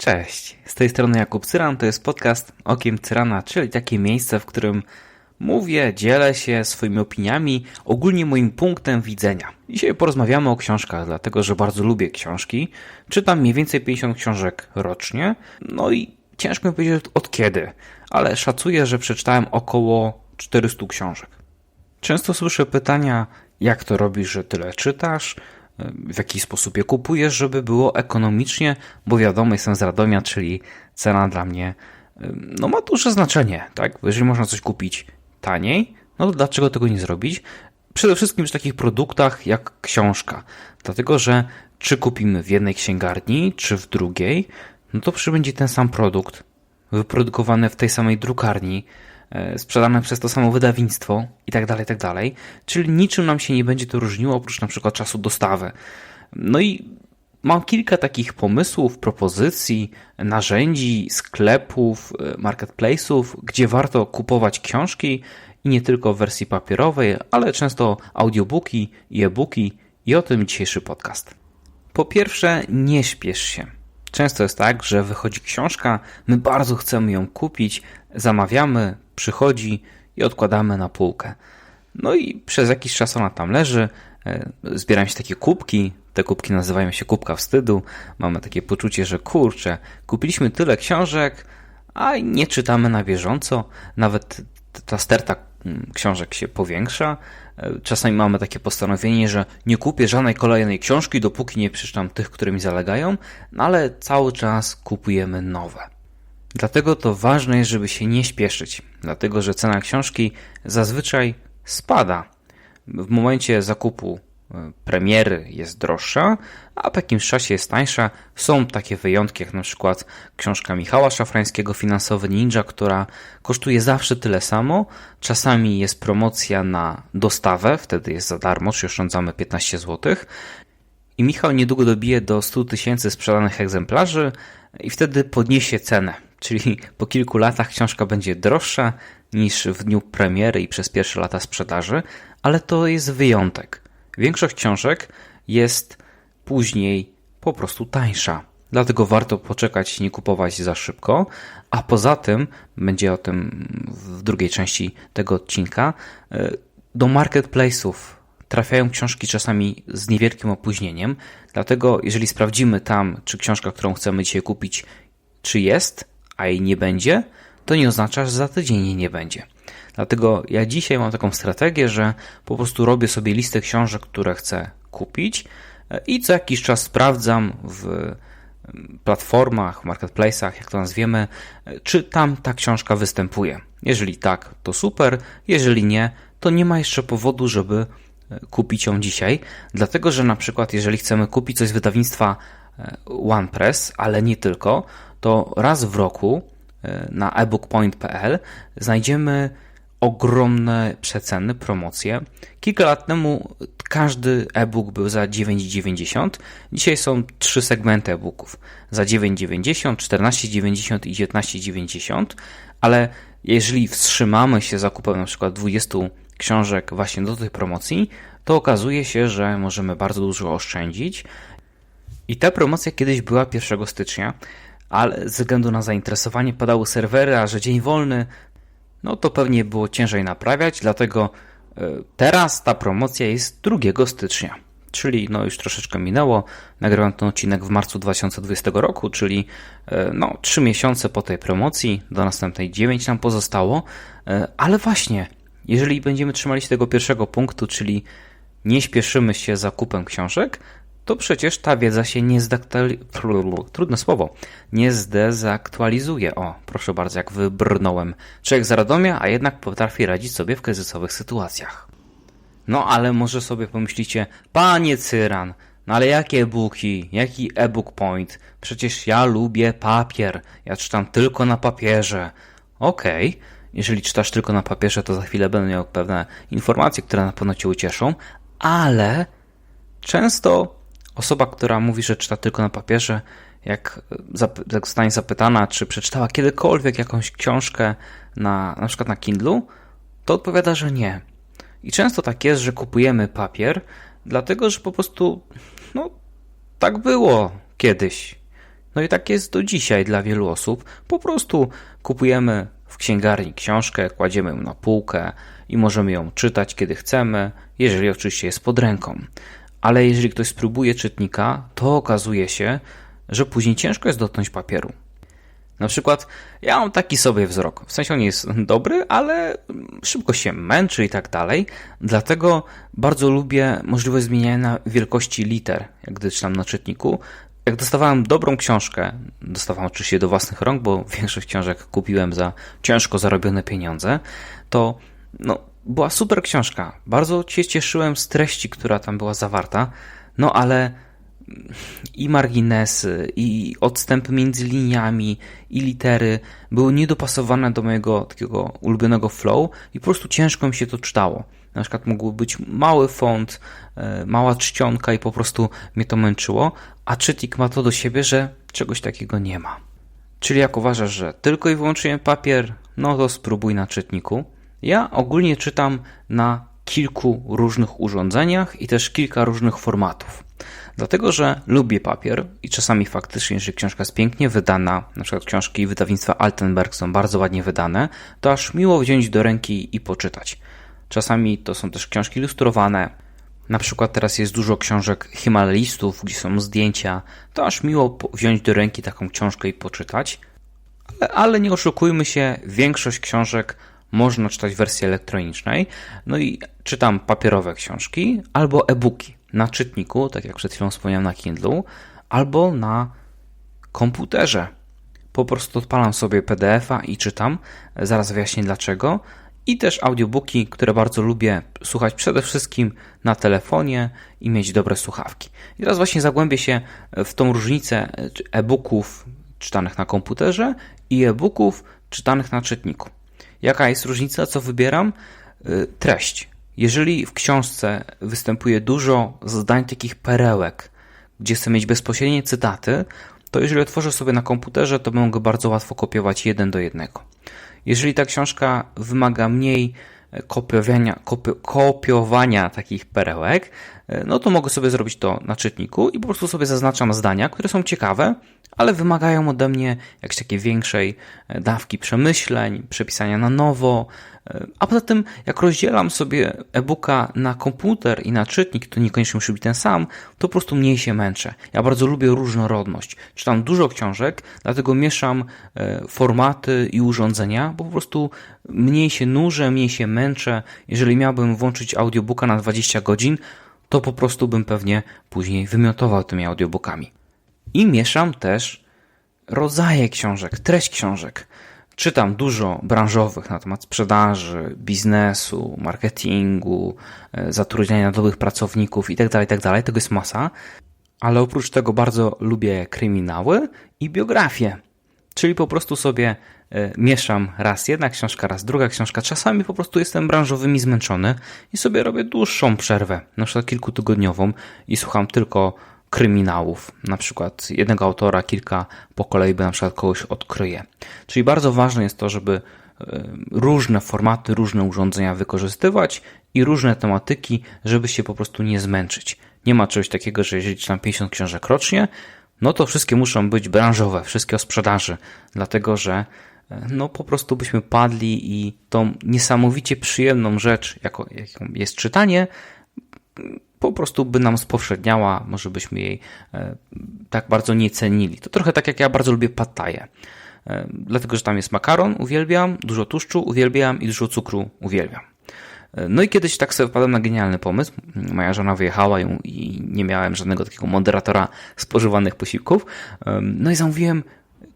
Cześć, z tej strony Jakub Cyran, to jest podcast Okiem Cyrana, czyli takie miejsce, w którym mówię, dzielę się swoimi opiniami, ogólnie moim punktem widzenia. Dzisiaj porozmawiamy o książkach, dlatego że bardzo lubię książki. Czytam mniej więcej 50 książek rocznie, no i ciężko mi powiedzieć od kiedy, ale szacuję, że przeczytałem około 400 książek. Często słyszę pytania, jak to robisz, że tyle czytasz, w jaki sposób je kupujesz, żeby było ekonomicznie, bo wiadomo, jestem z Radomia, czyli cena dla mnie no ma duże znaczenie, tak? Jeżeli można coś kupić taniej, no to dlaczego tego nie zrobić? Przede wszystkim przy takich produktach jak książka. Dlatego, że czy kupimy w jednej księgarni, czy w drugiej, no to przybędzie ten sam produkt, wyprodukowany w tej samej drukarni, sprzedane przez to samo wydawnictwo i tak dalej, tak dalej. Czyli niczym nam się nie będzie to różniło oprócz na przykład czasu dostawy. No i mam kilka takich pomysłów, propozycji, narzędzi, sklepów, e, marketplace'ów, gdzie warto kupować książki i nie tylko w wersji papierowej, ale często audiobooki i e-booki i o tym dzisiejszy podcast. Po pierwsze, nie śpiesz się. Często jest tak, że wychodzi książka, my bardzo chcemy ją kupić, zamawiamy, przychodzi i odkładamy na półkę. No i przez jakiś czas ona tam leży, e, zbierają się takie kubki, te kubki nazywają się kubka wstydu. Mamy takie poczucie, że kurczę, kupiliśmy tyle książek, a nie czytamy na bieżąco. Nawet ta sterta mm, książek się powiększa. E, czasami mamy takie postanowienie, że nie kupię żadnej kolejnej książki, dopóki nie przeczytam tych, które mi zalegają, no ale cały czas kupujemy nowe. Dlatego to ważne jest, żeby się nie śpieszyć, dlatego że cena książki zazwyczaj spada. W momencie zakupu e, premiery jest droższa, a po jakimś czasie jest tańsza. Są takie wyjątki, jak na przykład książka Michała Szafrańskiego Finansowy Ninja, która kosztuje zawsze tyle samo. Czasami jest promocja na dostawę, wtedy jest za darmo, czyli oszczędzamy 15 zł. I Michał niedługo dobije do 100 tysięcy sprzedanych egzemplarzy i wtedy podniesie cenę czyli po kilku latach książka będzie droższa niż w dniu premiery i przez pierwsze lata sprzedaży, ale to jest wyjątek. Większość książek jest później po prostu tańsza. Dlatego warto poczekać, nie kupować za szybko. A poza tym, będzie o tym w drugiej części tego odcinka, e, do marketplace'ów trafiają książki czasami z niewielkim opóźnieniem. Dlatego, jeżeli sprawdzimy tam, czy książka, którą chcemy dzisiaj kupić, czy jest, a jej nie będzie, to nie oznacza, że za tydzień jej nie będzie. Dlatego ja dzisiaj mam taką strategię, że po prostu robię sobie listę książek, które chcę kupić e, i co jakiś czas sprawdzam w platformach, marketplace'ach, jak to nazwiemy, e, czy tam ta książka występuje. Jeżeli tak, to super, jeżeli nie, to nie ma jeszcze powodu, żeby e, kupić ją dzisiaj, dlatego że na przykład jeżeli chcemy kupić coś z wydawnictwa OnePress, ale nie tylko, to raz w roku e, na ebookpoint.pl znajdziemy ogromne przeceny, promocje. Kilka lat temu każdy e-book był za 9,90. Dzisiaj są trzy segmenty e-booków. Za 9,90, 14,90 i 19,90. Ale jeżeli wstrzymamy się zakupem na przykład 20 książek właśnie do tych promocji, to okazuje się, że możemy bardzo dużo oszczędzić. I ta promocja kiedyś była 1 stycznia ale ze względu na zainteresowanie padały serwery, a że dzień wolny, no to pewnie było ciężej naprawiać, dlatego e, teraz ta promocja jest 2 stycznia. Czyli no już troszeczkę minęło. Nagrywam ten odcinek w marcu 2020 roku, czyli e, no 3 miesiące po tej promocji, do następnej 9 nam pozostało. E, ale właśnie, jeżeli będziemy trzymali się tego pierwszego punktu, czyli nie śpieszymy się zakupem książek, to przecież ta wiedza się nie zdaktualizuje. Trudne słowo. Nie zdezaktualizuje. O, proszę bardzo, jak wybrnąłem. Człowiek z Radomia, a jednak potrafi radzić sobie w kryzysowych sytuacjach. No ale może sobie pomyślicie, panie Cyran, no ale jakie e-booki, jaki e-book point? Przecież ja lubię papier, ja czytam tylko na papierze. Okej, okay. jeżeli czytasz tylko na papierze, to za chwilę będę miał pewne informacje, które na pewno cię ucieszą, ale często Osoba, która mówi, że czyta tylko na papierze, jak, zostanie zapytana, czy przeczytała kiedykolwiek jakąś książkę na, na przykład na Kindlu, to odpowiada, że nie. I często tak jest, że kupujemy papier, dlatego że po prostu, no, tak było kiedyś. No i tak jest do dzisiaj dla wielu osób. Po prostu kupujemy w księgarni książkę, kładziemy ją na półkę i możemy ją czytać kiedy chcemy, jeżeli oczywiście jest pod ręką. Ale jeżeli ktoś spróbuje czytnika, to okazuje się, że później ciężko jest dotknąć papieru. Na przykład ja mam taki sobie wzrok. W sensie on jest dobry, ale szybko się męczy i tak dalej. Dlatego bardzo lubię możliwość zmieniania wielkości liter, jak gdy czytam na czytniku. Jak dostawałem dobrą książkę, dostawałem oczywiście do własnych rąk, bo większość książek kupiłem za ciężko zarobione pieniądze, to no, była super książka. Bardzo się cieszyłem z treści, która tam była zawarta, no ale i marginesy, i odstępy między liniami, i litery były niedopasowane do mojego takiego ulubionego flow i po prostu ciężko mi się to czytało. Na przykład mógł być mały font, e, mała czcionka i po prostu mnie to męczyło, a czytnik ma to do siebie, że czegoś takiego nie ma. Czyli jak uważasz, że tylko i wyłącznie papier, no to spróbuj na czytniku. Ja ogólnie czytam na kilku różnych urządzeniach i też kilka różnych formatów. Dlatego, że lubię papier i czasami faktycznie, jeżeli książka jest pięknie wydana, na przykład książki wydawnictwa Altenberg są bardzo ładnie wydane, to aż miło wziąć do ręki i poczytać. Czasami to są też książki ilustrowane. Na przykład teraz jest dużo książek himalistów, gdzie są zdjęcia. To aż miło wziąć do ręki taką książkę i poczytać. Ale nie oszukujmy się, większość książek można czytać w wersji elektronicznej. No i czytam papierowe książki albo e-booki na czytniku, tak jak przed chwilą wspomniałem na Kindle, albo na komputerze. Po prostu odpalam sobie PDF-a i czytam. Zaraz wyjaśnię dlaczego. I też audiobooki, które bardzo lubię słuchać przede wszystkim na telefonie i mieć dobre słuchawki. I teraz właśnie zagłębię się w tą różnicę e-booków czytanych na komputerze i e-booków czytanych na czytniku. Jaka jest różnica, co wybieram? Y, treść. Jeżeli w książce występuje dużo zdań takich perełek, gdzie chcę mieć bezpośrednie cytaty, to jeżeli otworzę sobie na komputerze, to mogę bardzo łatwo kopiować jeden do jednego. Jeżeli ta książka wymaga mniej kopiowania, kopi kopiowania takich perełek, no to mogę sobie zrobić to na czytniku i po prostu sobie zaznaczam zdania, które są ciekawe, ale wymagają ode mnie jakiejś takiej większej e, dawki przemyśleń, przepisania na nowo. E, a poza tym, jak rozdzielam sobie e-booka na komputer i na czytnik, to niekoniecznie musi być ten sam, to po prostu mniej się męczę. Ja bardzo lubię różnorodność. Czytam dużo książek, dlatego mieszam e, formaty i urządzenia, bo po prostu mniej się nużę, mniej się męczę. Jeżeli miałbym włączyć audiobooka na 20 godzin, to po prostu bym pewnie później wymiotował tymi audiobookami. I mieszam też rodzaje książek, treść książek. Czytam dużo branżowych na temat sprzedaży, biznesu, marketingu, e, zatrudniania nowych pracowników itd., tak itd. Tak Tego jest masa. Ale oprócz tego bardzo lubię kryminały i biografię. Czyli po prostu sobie e, mieszam raz jedna książka, raz druga książka. Czasami po prostu jestem branżowymi zmęczony i sobie robię dłuższą przerwę, na przykład kilkutygodniową i słucham tylko kryminałów, na przykład jednego autora, kilka po kolei by na przykład kogoś odkryje. Czyli bardzo ważne jest to, żeby e, różne formaty, różne urządzenia wykorzystywać i różne tematyki, żeby się po prostu nie zmęczyć. Nie ma czegoś takiego, że jeżeli czytam 50 książek rocznie, no to wszystkie muszą być branżowe, wszystkie o sprzedaży, dlatego że e, no po prostu byśmy padli i tą niesamowicie przyjemną rzecz, jaką jest czytanie, po prostu by nam spowszedniała, może byśmy jej e, tak bardzo nie cenili. To trochę tak jak ja bardzo lubię pataje. E, dlatego, że tam jest makaron, uwielbiam, dużo tłuszczu, uwielbiam i dużo cukru, uwielbiam. E, no i kiedyś tak sobie wpadłem na genialny pomysł. Moja żona wyjechała i nie miałem żadnego takiego moderatora spożywanych posiłków. No i zamówiłem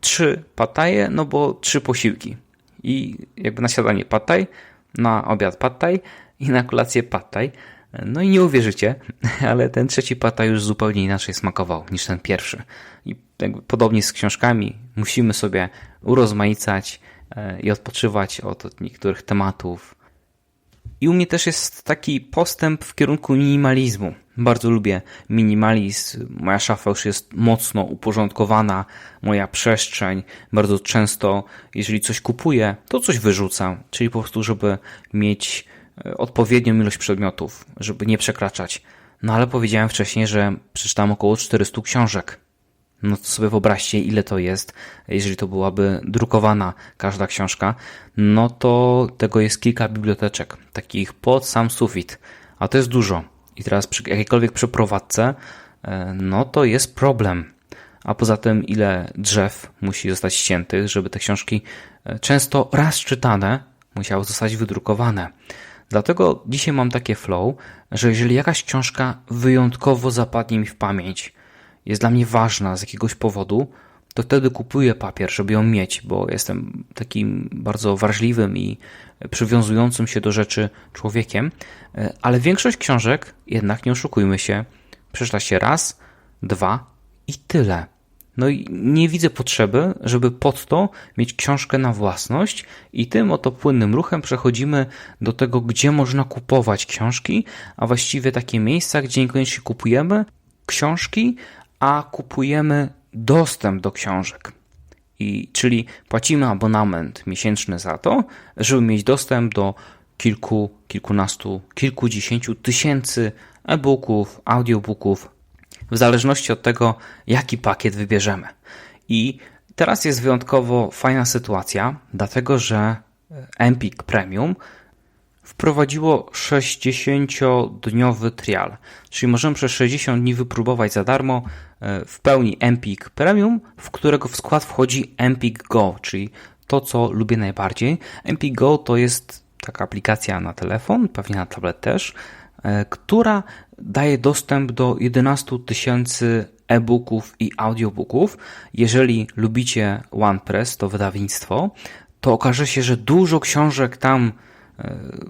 trzy pataje, no bo trzy posiłki. I jakby na śniadanie pataj, na obiad pataj i na kolację pataj. No i nie uwierzycie, ale ten trzeci pata już zupełnie inaczej smakował niż ten pierwszy. I podobnie z książkami musimy sobie urozmaicać e, i odpoczywać od niektórych tematów. I u mnie też jest taki postęp w kierunku minimalizmu. Bardzo lubię minimalizm. Moja szafa już jest mocno uporządkowana, moja przestrzeń. Bardzo często, jeżeli coś kupuję, to coś wyrzucam. Czyli po prostu, żeby mieć E, odpowiednią ilość przedmiotów, żeby nie przekraczać. No ale powiedziałem wcześniej, że przeczytałem około 400 książek. No to sobie wyobraźcie, ile to jest, jeżeli to byłaby drukowana każda książka, no to tego jest kilka biblioteczek, takich pod sam sufit, a to jest dużo. I teraz przy jakiejkolwiek przeprowadzce, e, no to jest problem. A poza tym, ile drzew musi zostać ściętych, żeby te książki e, często raz czytane musiały zostać wydrukowane. Dlatego dzisiaj mam takie flow, że jeżeli jakaś książka wyjątkowo zapadnie mi w pamięć, jest dla mnie ważna z jakiegoś powodu, to wtedy kupuję papier, żeby ją mieć, bo jestem takim bardzo wrażliwym i przywiązującym się do rzeczy człowiekiem. Ale większość książek, jednak nie oszukujmy się, przeczyta się raz, dwa i tyle. No i nie widzę potrzeby, żeby pod to mieć książkę na własność i tym oto płynnym ruchem przechodzimy do tego, gdzie można kupować książki, a właściwie takie miejsca, gdzie niekoniecznie kupujemy książki, a kupujemy dostęp do książek. I, czyli płacimy abonament miesięczny za to, żeby mieć dostęp do kilku, kilkunastu, kilkudziesięciu tysięcy e-booków, audiobooków, w zależności od tego, jaki pakiet wybierzemy. I teraz jest wyjątkowo fajna sytuacja, dlatego że Empik Premium wprowadziło 60-dniowy trial, czyli możemy przez 60 dni wypróbować za darmo e, w pełni Empik Premium, w którego w skład wchodzi Empik Go, czyli to, co lubię najbardziej. Empik Go to jest taka aplikacja na telefon, pewnie na tablet też, e, która daje dostęp do 11 tysięcy e-booków i audiobooków. Jeżeli lubicie OnePress, to wydawnictwo, to okaże się, że dużo książek tam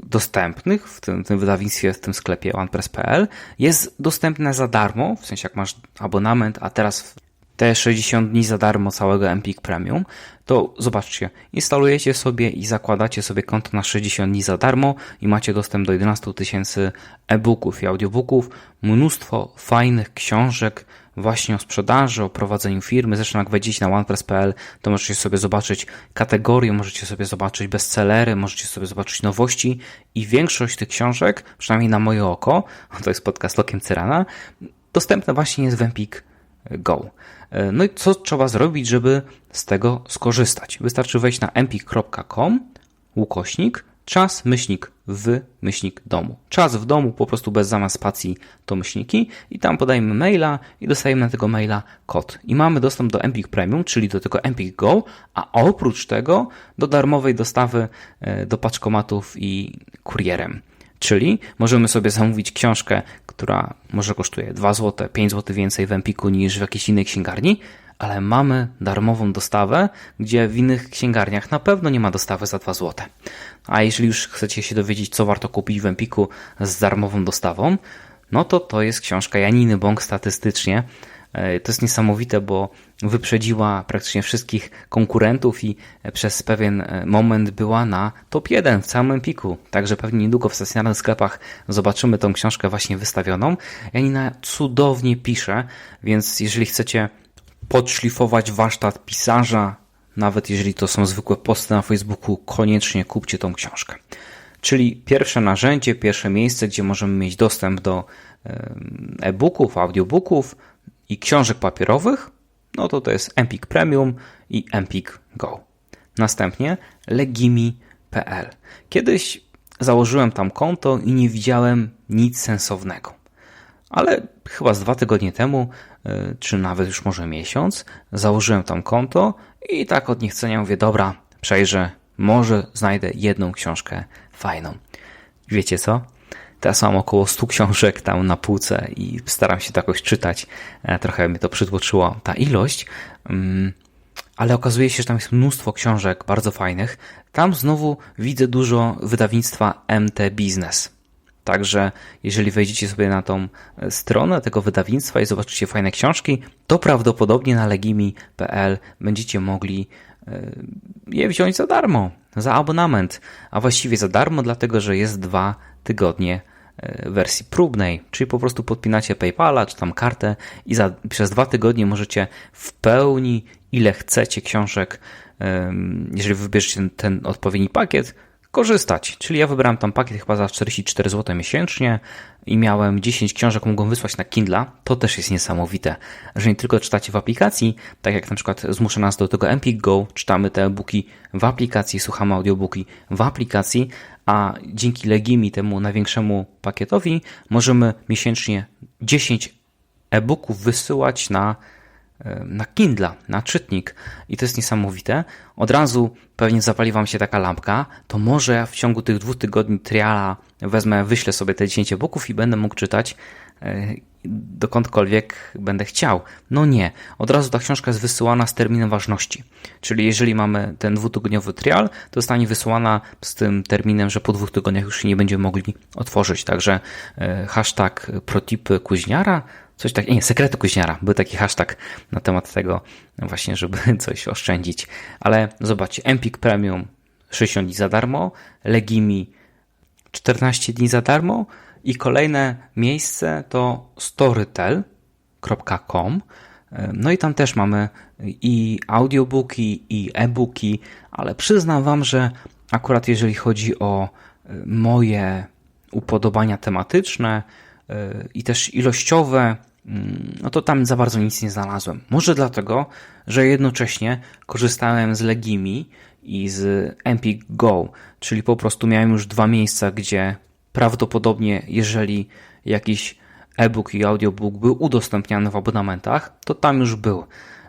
dostępnych w tym, tym wydawnictwie, w tym sklepie OnePress.pl jest dostępne za darmo, w sensie jak masz abonament, a teraz te 60 dni za darmo całego Empik Premium, to zobaczcie, instalujecie sobie i zakładacie sobie konto na 60 dni za darmo i macie dostęp do 11 tysięcy e-booków i audiobooków, mnóstwo fajnych książek właśnie o sprzedaży, o prowadzeniu firmy. Zresztą jak wejdziecie na OnePress.pl, to możecie sobie zobaczyć kategorie, możecie sobie zobaczyć bestsellery, możecie sobie zobaczyć nowości i większość tych książek, przynajmniej na moje oko, to jest podcast Lokiem Cyrana, dostępna właśnie jest w Empik Go. No i co trzeba zrobić, żeby z tego skorzystać? Wystarczy wejść na empik.com, ukośnik, czas, myślnik, w, myślnik, domu. Czas w domu, po prostu bez zamiast spacji to myślniki i tam podajemy maila i dostajemy na tego maila kod. I mamy dostęp do Empik Premium, czyli do tego Empik Go, a oprócz tego do darmowej dostawy e, do paczkomatów i kurierem. Czyli możemy sobie zamówić książkę, która może kosztuje 2 zł, 5 zł więcej w Empiku niż w jakiejś innej księgarni, ale mamy darmową dostawę, gdzie w innych księgarniach na pewno nie ma dostawy za 2 zł. A jeżeli już chcecie się dowiedzieć, co warto kupić w Empiku z darmową dostawą, no to to jest książka Janiny Bąk statystycznie. E, to jest niesamowite, bo wyprzedziła praktycznie wszystkich konkurentów i przez pewien e, moment była na top 1 w całym Empiku. Także pewnie niedługo w stacjonarnych sklepach zobaczymy tą książkę właśnie wystawioną. Janina cudownie pisze, więc jeżeli chcecie podszlifować warsztat pisarza, nawet jeżeli to są zwykłe posty na Facebooku, koniecznie kupcie tą książkę. Czyli pierwsze narzędzie, pierwsze miejsce, gdzie możemy mieć dostęp do e-booków, audiobooków i książek papierowych, no to to jest Empik Premium i Empik Go. Następnie legimi.pl. Kiedyś założyłem tam konto i nie widziałem nic sensownego. Ale chyba z dwa tygodnie temu, e, czy nawet już może miesiąc, założyłem tam konto i tak od niechcenia mówię, dobra, przejrzę, może znajdę jedną książkę fajną. Wiecie co? Teraz mam około 100 książek tam na półce i staram się to jakoś czytać. E, trochę mnie to przytłoczyło ta ilość. Mm, ale okazuje się, że tam jest mnóstwo książek bardzo fajnych. Tam znowu widzę dużo wydawnictwa MT Business. Także jeżeli wejdziecie sobie na tą e, stronę tego wydawnictwa i zobaczycie fajne książki, to prawdopodobnie na legimi.pl będziecie mogli e, je wziąć za darmo, za abonament, a właściwie za darmo, dlatego że jest dwa tygodnie wersji próbnej, czyli po prostu podpinacie PayPala czy tam kartę i za, przez dwa tygodnie możecie w pełni ile chcecie książek, jeżeli wybierzecie ten, ten odpowiedni pakiet, korzystać. Czyli ja wybrałem tam pakiet chyba za 44 zł miesięcznie i miałem 10 książek, mogłem wysłać na Kindle. To też jest niesamowite, że nie tylko czytacie w aplikacji, tak jak na przykład zmusza nas do tego Empik Go, czytamy te e-booki w aplikacji, słuchamy audiobooki w aplikacji, a dzięki Legimi, temu największemu pakietowi, możemy miesięcznie 10 e-booków wysyłać na na Kindle, na czytnik i to jest niesamowite. Od razu pewnie zapali Wam się taka lampka, to może w ciągu tych dwóch tygodni triala wezmę, wyślę sobie te 10 boków i będę mógł czytać e, dokądkolwiek będę chciał. No nie, od razu ta książka jest wysyłana z terminem ważności. Czyli jeżeli mamy ten dwutygodniowy trial, to zostanie wysyłana z tym terminem, że po dwóch tygodniach już nie będziemy mogli otworzyć. Także e, hashtag protipy kuźniara Coś tak, nie, sekrety kuźniara. Był taki hashtag na temat tego właśnie, żeby coś oszczędzić. Ale zobaczcie, Empik Premium 60 dni za darmo, Legimi 14 dni za darmo i kolejne miejsce to storytel.com. No i tam też mamy i audiobooki, i e-booki, ale przyznam Wam, że akurat jeżeli chodzi o moje upodobania tematyczne, i też ilościowe, mm, no to tam za bardzo nic nie znalazłem. Może dlatego, że jednocześnie korzystałem z Legimi i z Empik Go, czyli po prostu miałem już dwa miejsca, gdzie prawdopodobnie, jeżeli jakiś e-book i audiobook był udostępniany w abonamentach, to tam już był.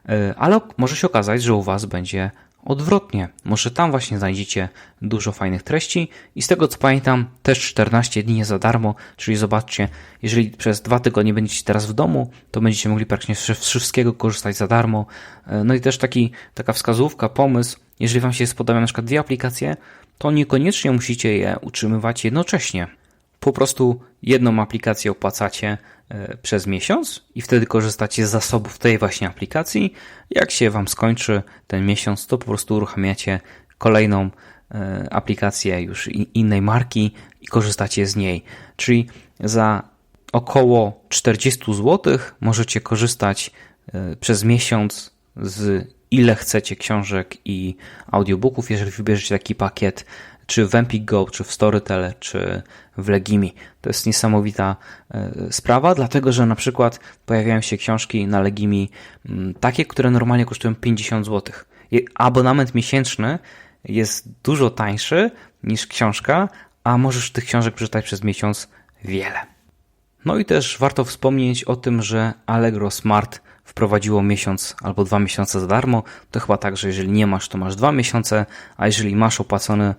E, ale może się okazać, że u Was będzie odwrotnie. Może tam właśnie znajdziecie dużo fajnych treści i z tego co pamiętam też 14 dni za darmo, czyli zobaczcie, jeżeli przez dwa tygodnie będziecie teraz w domu, to będziecie mogli praktycznie z wszystkiego korzystać za darmo. E, no i też taki, taka wskazówka, pomysł, jeżeli Wam się spodobają na przykład dwie aplikacje, to niekoniecznie musicie je utrzymywać jednocześnie. Po prostu jedną aplikację opłacacie e, przez miesiąc i wtedy korzystacie z zasobów tej właśnie aplikacji. Jak się Wam skończy ten miesiąc, to po prostu uruchamiacie kolejną e, aplikację już innej marki i korzystacie z niej. Czyli za około 40 zł możecie korzystać e, przez miesiąc z ile chcecie książek i audiobooków, jeżeli wybierzecie taki pakiet czy w Empik Go, czy w Storytel, czy w Legimi. To jest niesamowita e, sprawa, dlatego że na przykład pojawiają się książki na Legimi mm, takie, które normalnie kosztują 50 zł. Abonament miesięczny jest dużo tańszy niż książka, a możesz tych książek przeczytać przez miesiąc wiele. No i też warto wspomnieć o tym, że Allegro Smart wprowadziło miesiąc albo dwa miesiące za darmo. To chyba tak, że jeżeli nie masz, to masz dwa miesiące, a jeżeli masz opłacony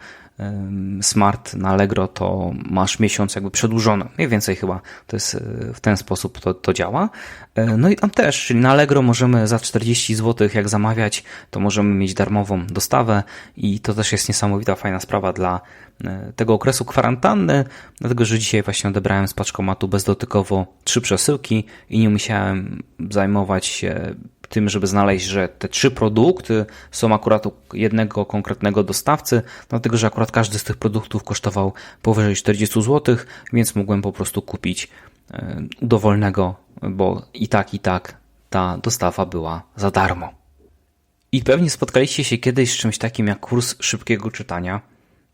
Smart na Allegro, to masz miesiąc jakby przedłużony. Mniej więcej chyba to jest e, w ten sposób to, to działa. E, no i tam też, czyli na Allegro możemy za 40 zł, jak zamawiać, to możemy mieć darmową dostawę i to też jest niesamowita, fajna sprawa dla e, tego okresu kwarantanny, dlatego że dzisiaj właśnie odebrałem z paczkomatu bezdotykowo trzy przesyłki i nie musiałem zajmować się tym, żeby znaleźć, że te trzy produkty są akurat u jednego konkretnego dostawcy, dlatego że akurat każdy z tych produktów kosztował powyżej 40 zł, więc mogłem po prostu kupić e, dowolnego, bo i tak, i tak ta dostawa była za darmo. I pewnie spotkaliście się kiedyś z czymś takim jak kurs szybkiego czytania.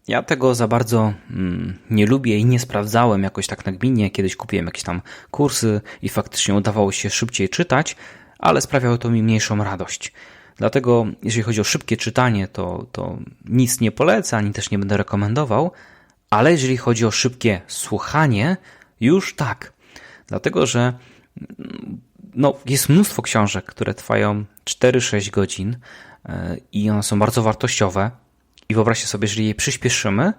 Ja tego za bardzo mm, nie lubię i nie sprawdzałem jakoś tak nagminnie. Kiedyś kupiłem jakieś tam kursy i faktycznie udawało się szybciej czytać, ale sprawiało to mi mniejszą radość. Dlatego, jeżeli chodzi o szybkie czytanie, to, to nic nie polecę, ani też nie będę rekomendował, ale jeżeli chodzi o szybkie słuchanie, już tak. Dlatego, że no, jest mnóstwo książek, które trwają 4-6 godzin e, i one są bardzo wartościowe. I wyobraźcie sobie, jeżeli je przyspieszymy,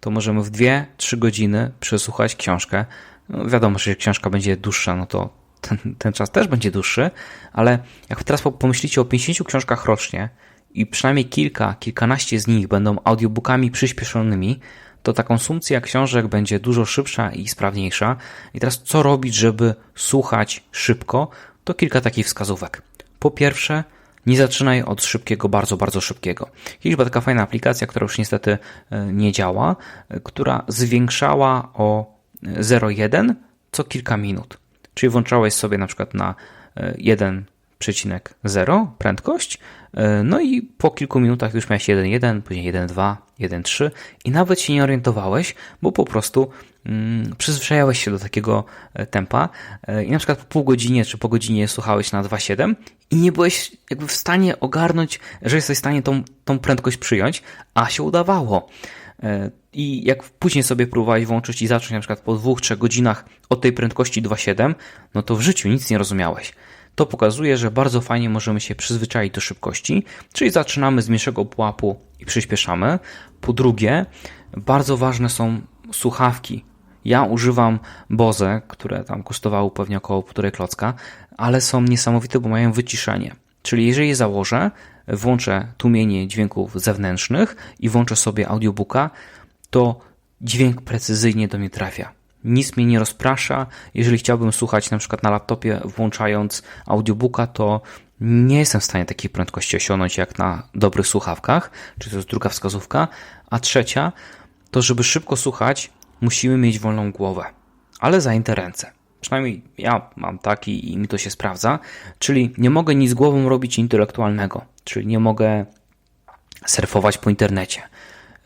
to możemy w 2-3 godziny przesłuchać książkę. No, wiadomo, że książka będzie dłuższa, no to ten, ten czas też będzie dłuższy, ale jak teraz pomyślicie o 50 książkach rocznie i przynajmniej kilka, kilkanaście z nich będą audiobookami przyspieszonymi, to ta konsumpcja książek będzie dużo szybsza i sprawniejsza. I teraz co robić, żeby słuchać szybko? To kilka takich wskazówek. Po pierwsze, nie zaczynaj od szybkiego, bardzo, bardzo szybkiego. Kiedyś była taka fajna aplikacja, która już niestety e, nie działa, e, która zwiększała o 0,1 co kilka minut. Czyli włączałeś sobie na przykład na 1 2,0 prędkość, e, no i po kilku minutach już miałeś 1,1, później 1,2, 1,3 i nawet się nie orientowałeś, bo po prostu mm, przyzwyczajałeś się do takiego e, tempa e, i na przykład po pół godzinie czy po godzinie słuchałeś na 2,7 i nie byłeś jakby w stanie ogarnąć, że jesteś w stanie tą, tą prędkość przyjąć, a się udawało. I jak później sobie próbowałeś włączyć i zacząć na przykład po dwóch, trzech godzinach od tej prędkości 2,7, no to w życiu nic nie rozumiałeś. To pokazuje, że bardzo fajnie możemy się przyzwyczaić do szybkości, czyli zaczynamy z mniejszego pułapu i przyspieszamy. Po drugie, bardzo ważne są słuchawki. Ja używam Boze, które tam kosztowały pewnie około półtorej klocka, ale są niesamowite, bo mają wyciszenie. Czyli jeżeli je założę, włączę tłumienie dźwięków zewnętrznych i włączę sobie audiobooka, to dźwięk precyzyjnie do mnie trafia. Nic mnie nie rozprasza. Jeżeli chciałbym słuchać na przykład na laptopie włączając audiobooka, to nie jestem w stanie takiej prędkości osiągnąć jak na dobrych słuchawkach, czy to jest druga wskazówka. A trzecia, to żeby szybko słuchać, musimy mieć wolną głowę, ale zajęte ręce. Przynajmniej ja mam taki i mi to się sprawdza. Czyli nie mogę nic głową robić intelektualnego, czyli nie mogę surfować po internecie.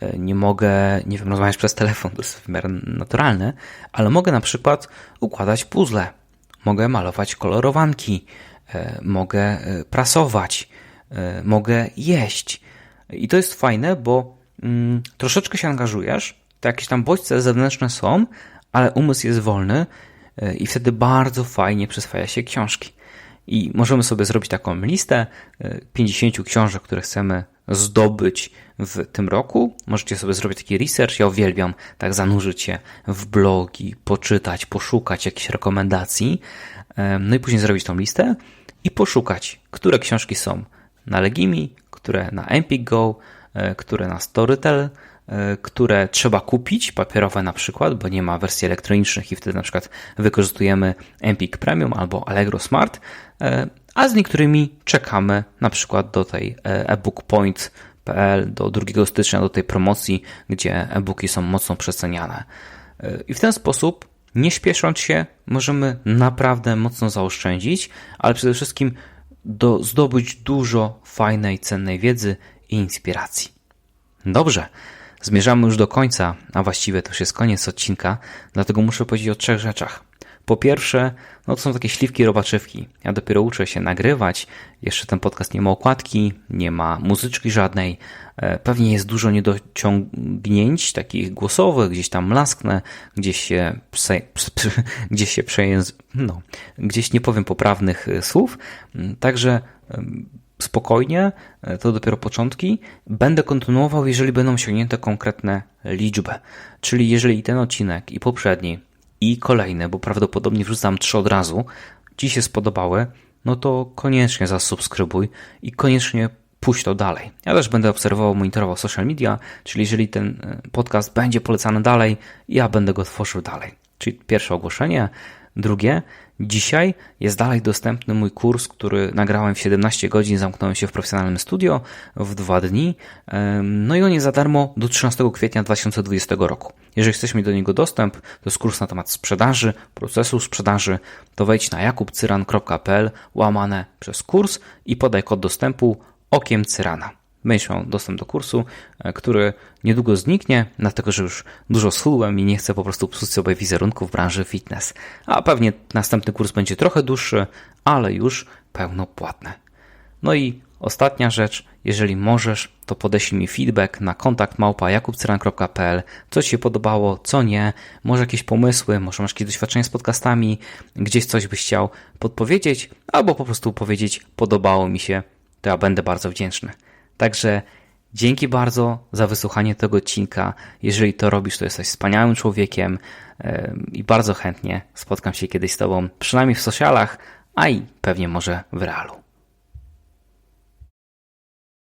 E, nie mogę, nie wiem, rozmawiać przez telefon, to jest w miarę naturalne, ale mogę na przykład układać puzzle, mogę malować kolorowanki, e, mogę e, prasować, mogę jeść. I to jest fajne, bo mm, troszeczkę się angażujesz, to jakieś tam bodźce zewnętrzne są, ale umysł jest wolny i wtedy bardzo fajnie przyswaja się książki. I możemy sobie zrobić taką listę 50 książek, które chcemy zdobyć w tym roku. Możecie sobie zrobić taki research. Ja uwielbiam tak zanurzyć się w blogi, poczytać, poszukać jakichś rekomendacji. No i później zrobić tą listę i poszukać, które książki są na Legimi, które na Empik Go, e, które na Storytel, e, które trzeba kupić, papierowe na przykład, bo nie ma wersji elektronicznych i wtedy na przykład wykorzystujemy Empik Premium albo Allegro Smart, e, a z niektórymi czekamy na przykład do tej ebookpoint.pl do 2 stycznia, do tej promocji, gdzie e-booki są mocno przeceniane. I w ten sposób, nie śpiesząc się, możemy naprawdę mocno zaoszczędzić, ale przede wszystkim do, zdobyć dużo fajnej, cennej wiedzy i inspiracji. Dobrze, zmierzamy już do końca, a właściwie to już jest koniec odcinka, dlatego muszę powiedzieć o trzech rzeczach. Po pierwsze, no to są takie śliwki robaczywki. Ja dopiero uczę się nagrywać. Jeszcze ten podcast nie ma okładki, nie ma muzyczki żadnej. E, pewnie jest dużo niedociągnięć takich głosowych, gdzieś tam lasknę, gdzieś się, prze, gdzieś się przejęz... no, gdzieś nie powiem poprawnych e, słów. Mm, także spokojnie, e, to dopiero początki. Będę kontynuował, jeżeli będą osiągnięte konkretne liczby. Czyli jeżeli ten odcinek i poprzedni i kolejne, bo prawdopodobnie wrzucam trzy od razu, Ci się spodobały, no to koniecznie zasubskrybuj i koniecznie puść to dalej. Ja też będę obserwował, monitorował social media, czyli jeżeli ten e, podcast będzie polecany dalej, ja będę go tworzył dalej. Czyli pierwsze ogłoszenie. Drugie, Dzisiaj jest dalej dostępny mój kurs, który nagrałem w 17 godzin, zamknąłem się w profesjonalnym studio w dwa dni. No i on jest za darmo do 13 kwietnia 2020 roku. Jeżeli chcesz mieć do niego dostęp, to jest kurs na temat sprzedaży, procesu sprzedaży, to wejdź na jakubcyran.pl łamane przez kurs i podaj kod dostępu okiem cyrana miał dostęp do kursu, e, który niedługo zniknie, dlatego że już dużo schudłem i nie chcę po prostu psuć sobie wizerunku w branży fitness. A pewnie następny kurs będzie trochę dłuższy, ale już pełnopłatny. No i ostatnia rzecz, jeżeli możesz, to podeślij mi feedback na kontakt małpa jakubcyran.pl, co Ci się podobało, co nie, może jakieś pomysły, może masz jakieś doświadczenia z podcastami, gdzieś coś byś chciał podpowiedzieć, albo po prostu powiedzieć, podobało mi się, to ja będę bardzo wdzięczny. Także dzięki bardzo za wysłuchanie tego odcinka. Jeżeli to robisz, to jesteś wspaniałym człowiekiem i bardzo chętnie spotkam się kiedyś z Tobą, przynajmniej w socialach, a i pewnie może w realu.